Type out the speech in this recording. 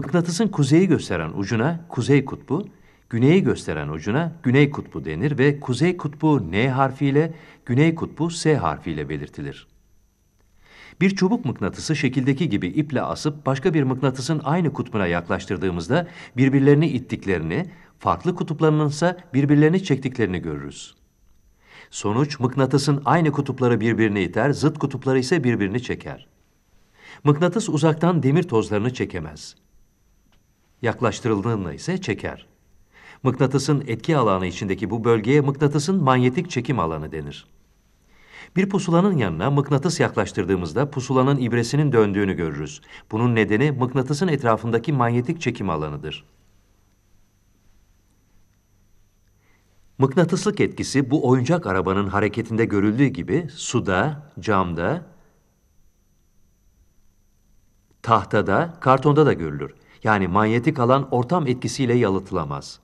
Mıknatısın kuzeyi gösteren ucuna kuzey kutbu, güneyi gösteren ucuna güney kutbu denir ve kuzey kutbu N harfiyle, güney kutbu S harfiyle belirtilir. Bir çubuk mıknatısı şekildeki gibi iple asıp başka bir mıknatısın aynı kutbuna yaklaştırdığımızda birbirlerini ittiklerini, farklı kutuplarının ise birbirlerini çektiklerini görürüz. Sonuç mıknatısın aynı kutupları birbirini iter, zıt kutupları ise birbirini çeker. Mıknatıs uzaktan demir tozlarını çekemez. Yaklaştırıldığında ise çeker. Mıknatısın etki alanı içindeki bu bölgeye mıknatısın manyetik çekim alanı denir. Bir pusulanın yanına mıknatıs yaklaştırdığımızda pusulanın ibresinin döndüğünü görürüz. Bunun nedeni mıknatısın etrafındaki manyetik çekim alanıdır. Mıknatıslık etkisi bu oyuncak arabanın hareketinde görüldüğü gibi suda, camda, tahtada, kartonda da görülür. Yani manyetik alan ortam etkisiyle yalıtılamaz.